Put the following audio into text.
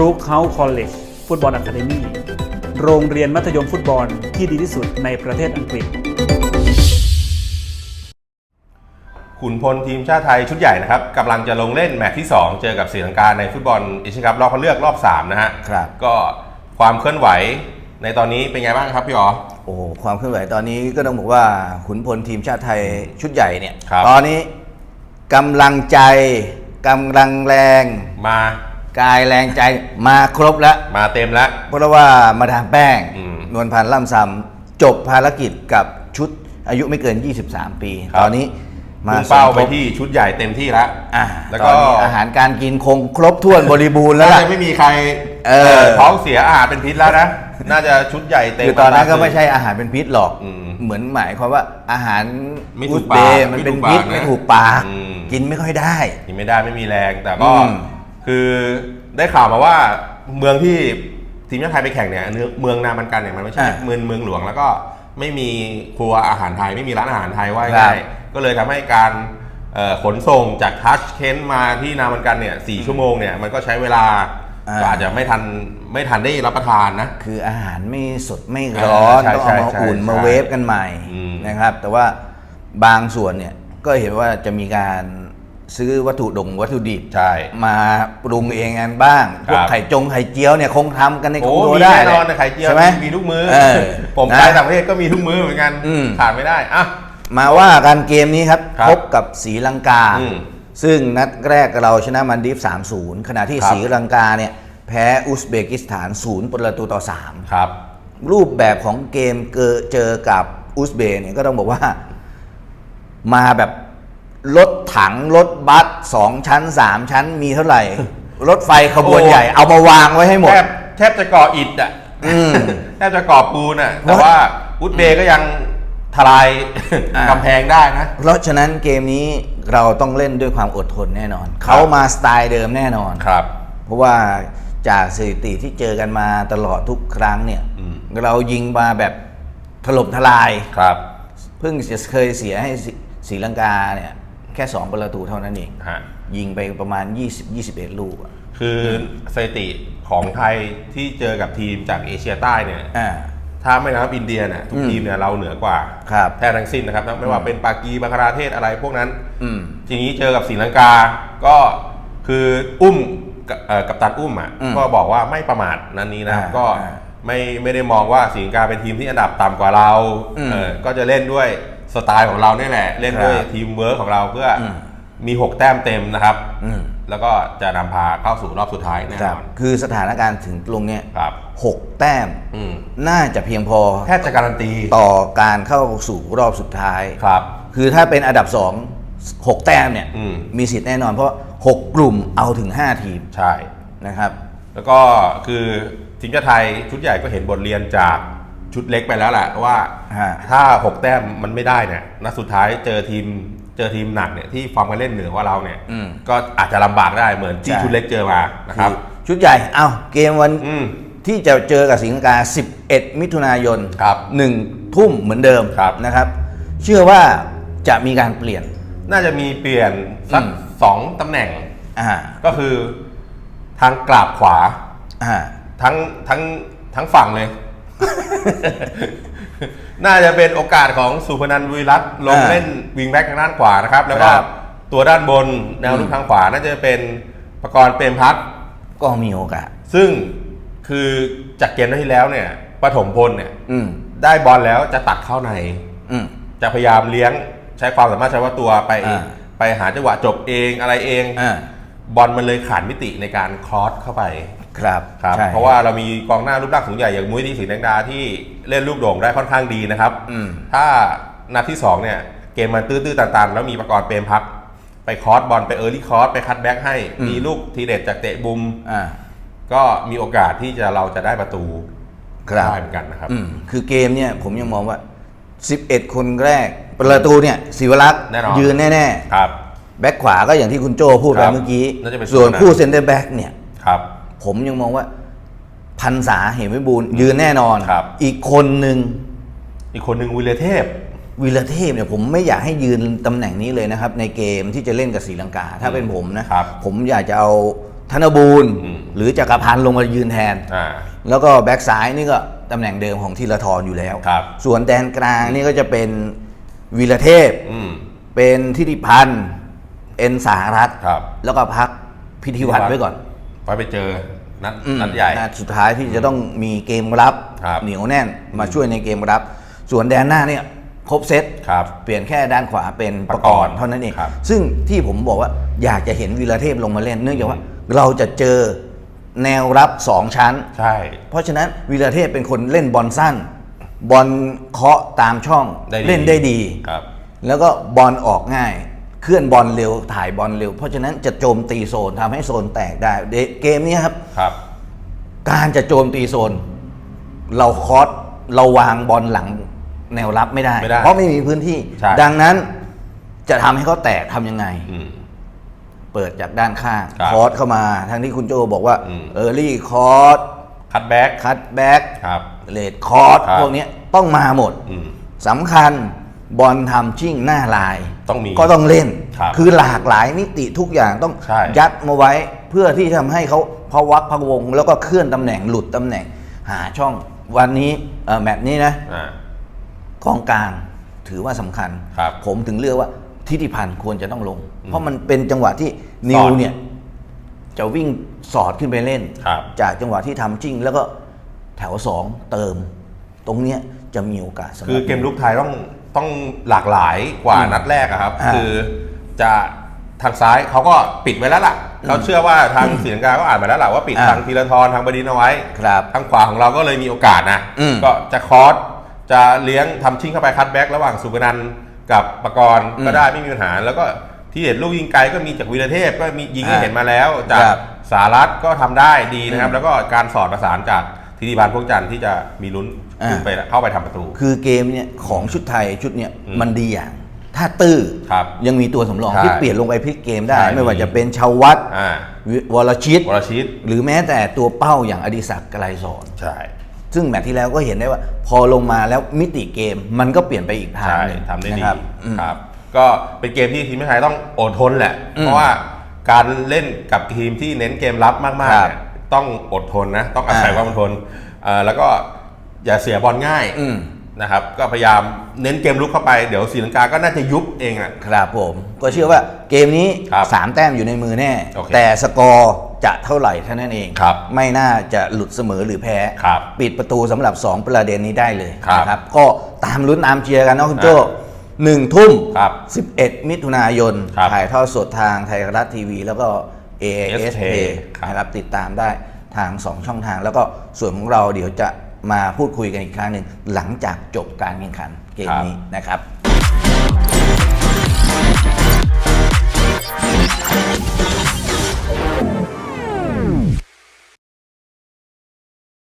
รูคเฮาคอลเลจฟุตบอลอะคาเดมี่โรงเรียนมัธยมฟุตบอลที่ดีที่สุดในประเทศอังกฤษ ขุนพลทีมชาติไทยชุดใหญ่นะครับกำลังจะลงเล่นแมตช์ที่ 2 เจอกับศรีลังกาในฟุตบอลเอเชียนคัพรอบคัดเลือกรอบ 3 นะฮะครับ ก็ความเคลื่อนไหวในตอนนี้เป็นไงบ้างครับพี่อ๋อโอ้โหความเคลื่อนไหวตอนนี้ก็ต้องบอกว่าขุนพลทีมชาติไทยชุดใหญ่เนี่ยครับตอนนี้กำลังใจกำลังแรงมา กายแรงใจมาครบแล้ว มาเต็มแล้ว เพราะว่ามาดามแป้ง อืมนวลพันธ์ล่ำซำจบภารกิจกับชุดอายุไม่เกิน 23 ปี ครับ ตอนนี้มาพุ่งเป้าสมทบไปที่ชุดใหญ่เต็มที่แล้วอ่าแล้วตก็อนนี้อาหารการกินคงครบถ้วนบริบูรณ์แล้วน่าล่ะ จะไม่มีใครเออเอ่อท้องเสียอาหารเป็นพิษแล้วนะ น่าจะชุดใหญ่เต็ม คือตอนนั้นก็เลยไม่ใช่อาหารเป็นพิษหรอก อืมเหมือนหมายความว่าอาหารไม่ถูกอุซเบย์ปากมันเป็นไม่ถูกพิษปากนะไม่ถูกปากอืม กินไม่ค่อยได้ กินไม่ได้ไม่มีแรงแต่ก็อืม คือได้ข่าวมาว่าเมืองที่ทีมชาติไทยไปแข่งเนี่ยเนื้อเมืองนามันกันเนี่ยมันไม่ใช่อ่าเมืองเมืองหลวง แล้วก็ไม่มีครัวอาหารไทยไม่มีร้านอาหารไทยว่าครับง่ายก็เลยทำให้การเอ่อขนส่งจากทัชเคนมาที่นามันกันเนี่ยสี่ชั่วโมงเนี่ยมันก็ใช้เวลาอ่า ก็อาจจะไม่ทันไม่ทันได้รับประทานนะ คืออาหารไม่สดไม่ร้อนใช่ต้องเอามาใช่อุ่นใช่มาเวฟกันใหม่อืมนะครับ แต่ว่าบางส่วนเนี่ยก็เห็นว่าจะมีการ ซื้อวัตถุดงวัตถุดิบใช่ มาปรุงเองกันบ้าง พวกครับไข่จงไข่เจียวเนี่ยคงทำกันในคโอ้รัวมีได้แน่นอนแหละนะไข่เจียวใช่ไหมมีทุกมื้อเออผมนะไปต่างประเทศก็มีทุกมื้อเหมือนกันอืมขาดไม่ได้อะมาว่ากันเกมนี้ครับครับพบกับศรีลังกาอืมซึ่งนัดแรกเราชนะมันดีฟ3-0 ขณะที่ครับศรีลังกาเนี่ยแพ้อุซเบกิสถาน 0 ประตูต่อ 3 ครับ รูปแบบของเกมเกอเจอกับอุซเบย์เนี่ยก็ต้องบอกว่า มาแบบ รถถังรถบัสสองชั้นสามชั้นมีเท่าไหร่ รถไฟขบวนโอ้ใหญ่ เอามาวางไว้ให้หมด แทบแทบจะก่ออิฐอะอืม แทบจะก่อปูนอะ แต่ว่าอุซเบย์ก็ยังทลายอ่า กำแพงได้นะ เพราะฉะนั้นเกมนี้เราต้องเล่นด้วยความอดทนแน่นอน เขามาสไตล์เดิมแน่นอน ครับ เพราะว่าจากสถิติที่เจอกันมาตลอดทุกครั้งเนี่ย อืม เรายิงมาแบบถล่มทลาย ครับ เพิ่งจะเคยเสียให้ศรีศรีลังกาเนี่ยแค่ 2 ประตูเท่านั้นเอง ฮะยิงไปประมาณ 20 21 ลูกอะคือสถิติของไทยที่เจอกับทีมจากเอเชียใต้เนี่ย อ่า ถ้าไม่นับอินเดียเนี่ยทุกอืมทีมเนี่ยเราเหนือกว่าครับ แท้ทั้งสิ้นนะครับไม่ว่าเป็นปากีบังคลาเทศอะไรพวกนั้น อืม ทีนี้เจอกับศรีลังกา ก็คืออุ้มกับเอ่อกับตันอุ้มอะอืมก็บอกว่าไม่ประมาทนันนี้นะอ่าก็อ่าไม่ไม่ได้มองว่าศรีลังกาเป็นทีมที่อันดับต่ำกว่าเราอืมเออก็จะเล่นด้วย สไตล์ของเราเนี่ยแหละ เล่นด้วยครับทีมเวิร์คของเราเพื่ออม มี 6 แต้มเต็มนะครับ อืมแล้วก็จะนำพาเข้าสู่รอบสุดท้ายแน่คนรับ อนคือสถานการณ์ถึงตรงเนี้ยครับ หกแต้มอืมน่าจะเพียงพอแทบจะการันตีต่อการเข้าสู่รอบสุดท้าย ครับ คือถ้าเป็นอันดับ2 6แต้มเนี่ยอืม มีสิทธิ์แน่นอนเพราะ6กลุ่มเอาถึง5ทีมใช่ นะครับ แล้วก็คือทีมชาติไทยชุดใหญ่ก็เห็นบทเรียนจาก ชุดเล็กไปแล้วแหละว่าฮะถ้า 6 แต้มมันไม่ได้เนี่ยนัดสุดท้ายเจอทีมเจอทีมหนักเนี่ยที่ฟอร์มการเล่นเหนือกว่าเราเนี่ยอืมก็อาจจะลำบากได้เหมือนที่ใช่ชุดเล็กเจอมานะครับชุดใหญ่เอาเกมวันอืมที่จะเจอกับสิงคโปร์11 มิถุนายนครับหนึ่งทุ่มเหมือนเดิมครับนะครับ เชื่อว่าจะมีการเปลี่ยน น่าจะมีเปลี่ยนสักอืมสองตำแหน่งอ่าก็คือทางกราบขวาอ่าทั้งทั้งทั้งฝั่งเลย น่าจะเป็นโอกาสของสุพนันท์บุรีรัตน์ลงอ่าเล่นวิงแบ็กทางด้านขวานะครับ แล้วก็ครับ ตัวด้านบนแนวอืมลุกทางขวาน่าจะเป็นประกรณ์เปรมพัฒน์ก็มีโอกาส ซึ่งคือจากเกมนัดที่แล้วเนี่ยปฐมพลเนี่ยอืม ได้บอลแล้วจะตัดเข้าใน อืม จะพยายามเลี้ยงใช้ความสามารถใช้ว่าตัวไป อ่า ไปหาจังหวะจบเองอะไรเอง อ่า บอลมันเลยขาดมิติในการคลอสเข้าไป ครับครับ ใช่ เพราะว่าเรามีกองหน้ารูปร่างสูงใหญ่อย่างมุ้ยทีสีแดงดาที่เล่นลูกโด่งได้ค่อนข้างดีนะครับ อืม ถ้านัดที่2เนี่ยเกมมันตื้อๆตันๆแล้วมีประกรณ์เปรมพัก ไปคอร์สบอลไปเออร์ลี่คอร์สไปคัดแบ็กให้ อืม มีลูกทีเด็ดจากเตะบุม อ่า ก็มีโอกาสที่จะเราจะได้ประตูครับ ได้เหมือนกันนะครับ อืมคือเกมเนี่ยผมยังมองว่า 11 คนแรก ประตูเนี่ยศิวรักษ์แน่นอน ยืนแน่ ครับ ๆ แบ็คขวาก็อย่างที่คุณโจพูดไปครับเมื่อกี้ น่าจะเป็นส่วนส่วนนั้นคู่เซนเตอร์แบ็กเนี่ย ครับ ผมยังมองว่าพันษาเหมวิบูลย์ยืนแน่นอน ครับ อีกคนหนึ่งอีกคนหนึ่งวิเลเทพ วีระเทพเนี่ยผมไม่อยากให้ยืนตำแหน่งนี้เลยนะครับ ในเกมที่จะเล่นกับศรีลังกา ถ้าเป็นผมนะ ครับผมอยากจะเอาธนบูรณ์ อืม หรือจักรพันธ์ลงมายืนแทน อ่า แล้วก็แบ็กซ้ายนี่ก็ตำแหน่งเดิมของธีรทรอยู่แล้ว ครับ ส่วนแดนกลางนี่ก็จะเป็นวีรเทพ อืม เป็นทิติพันธ์เอ็นสารัตน์ครับ แล้วก็พักพิธีวัตรไว้ก่อน ไว้ไปเจอนัดอืมนัดใหญ่ นัดสุดท้ายที่จะต้องมีเกมรับ ครับเหนียวแน่นมาช่วยในเกมรับ ส่วนแดนหน้าเนี่ยครบเซตครับเปลี่ยนแค่ด้านขวาเป็นประกประกอรบณ์เท่านั้นเอง ครับ ซึ่งที่ผมบอกว่าอยากจะเห็นวีรเทพลงมาเล่นเนื่องจากว่าเราจะเจอแนวรับสองชั้น ใช่ เพราะฉะนั้นวีรเทพเป็นคนเล่นบอลสั้น บอลเคาะตามช่องได้ดีเล่นได้ดี ครับ แล้วก็บอลออกง่าย เคลื่อนบอลเร็วถ่ายบอลเร็ว เพราะฉะนั้นจะโจมตีโซนทำให้โซนแตกได้เดเกมนี้ครับ ครับ การจะโจมตีโซน เราคอสเราวางบอลหลังแนวรับไม่ได้ ไม่ได้เพราะไม่มีพื้นที่ ใช่ ดังนั้นจะทำให้เขาแตกทำยังไง อืม เปิดจากด้านข้างครับคอสเข้ามาทั้งที่คุณโจบอกว่า อืม เออร์ลี่คอสคัดแบ็กคัตแบ็กครับ เลดคอร์สครับ พวกเนี้ยต้องมาหมดอืม สำคัญ บอลทำชิ่งหน้าลายต้องมีก็ต้องเล่นครับคือหลากหลายมิติทุกอย่างต้องใช่ ยัดมาไว้เพื่อที่จะทำให้เขาพะวักพะวง แล้วก็เคลื่อนตำแหน่งหลุดตำแหน่ง หาช่องวันนี้เอ่อแมตช์นี้นะ อ่า กองกลางถือว่าสำคัญ ครับผมถึงเลือกว่าทิติพันธ์ควรจะต้องลง อืมเพราะมันเป็นจังหวะที่นิสวอดเนี่ย จะวิ่งสอดขึ้นไปเล่น ครับ จากจังหวะที่ทำจริง แล้วก็แถวสองเติม ตรงเนี้ยจะมีโอกาสสำหรับคือเกมลุกไทยต้อง ต้องหลากหลายกว่าอืมนัดแรกอะครับ อ่าคือจะทางซ้ายเขาก็ปิดไว้แล้วล่ะเขาเชื่อว่าทางศรีลังกาก็อ่านมาแล้วล่ะว่าปิดอ่า ทางธีรทรทางบดินทร์เอาไว้ ครับ ทางขวาของเราก็เลยมีโอกาสนะ อืมก็จะคอสจะเลี้ยงทำชิ่งเข้าไปคัดแบ็กระหว่างสุบนันท์กับปกรณ์อืมก็ได้ไม่มีปัญหา แล้วก็ที่เห็นลูกยิงไกลก็มีจากวีรเทพก็มียิงให้อ่าเห็นมาแล้ว จาคกรับสารัตก็ทำได้ดีนะครับอืมแล้วก็การสอดประสานจากธิติพันธ์พวกจันทร์ที่จะมีลุ้น อ่าขึ้นไปเข้าไปทำประตู คือเกมเนี่ยของชุดไทยชุดเนี่ยอืมมันดีอย่างถ้าตื้อครับยังมีตัวสำรองใช่ที่เปลี่ยนลงไปพลิกเกมได้ใช่ไม่ว่าจะเป็นชาววัตอ่าวรชิตวรชิต หรือแม้แต่ตัวเป้าอย่างอดิศักดิ์ไกรสอนใช่ซึ่งแมตช์ที่แล้วก็เห็นได้ว่า พอลงมาแล้วมิติเกมมันก็เปลี่ยนไปอีกทางใช่หนึ่งทำได้ดีนะครับอืมครับ ก็เป็นเกมที่ทีมชาติไทยต้องอดทนแหละอืมเพราะว่าการเล่นกับทีมที่เน้นเกมรับมากๆครับเนี่ยต้องอดทนนะ ต้องอาศัยอ่าความอดทนเอ่อแล้วก็ อย่าเสียบอลง่ายอืมนะครับ ก็พยายามเน้นเกมลุกเข้าไปเดี๋ยวศรีลังกาก็น่าจะยุบเองอะ ครับผม ก็เชื่อว่าเกมนี้ครับ3แต้มอยู่ในมือแน่ โอเคแต่สกอร์จะเท่าไหร่เท่านั้นเอง ครับไม่น่าจะหลุดเสมอหรือแพ้ ครับปิดประตูสำหรับ 2 ประเด็นนี้ได้เลยครับนะครับก็ตามลุ้นตามเชียร์กันนะคุณโจ้อ่าหนึ่งทุ่มครับ11มิถุนายน ครับถ่ายทอดสดทางไทยรัฐทีวี แล้วก็ AIS SK Pay ครับ นะครับติดตามได้ทาง 2 ช่องทาง แล้วก็ส่วนของเราเดี๋ยวจะ มาพูดคุยกันอีกครั้งหนึ่งหลังจากจบการแข่งขันเกมนี้นะครับ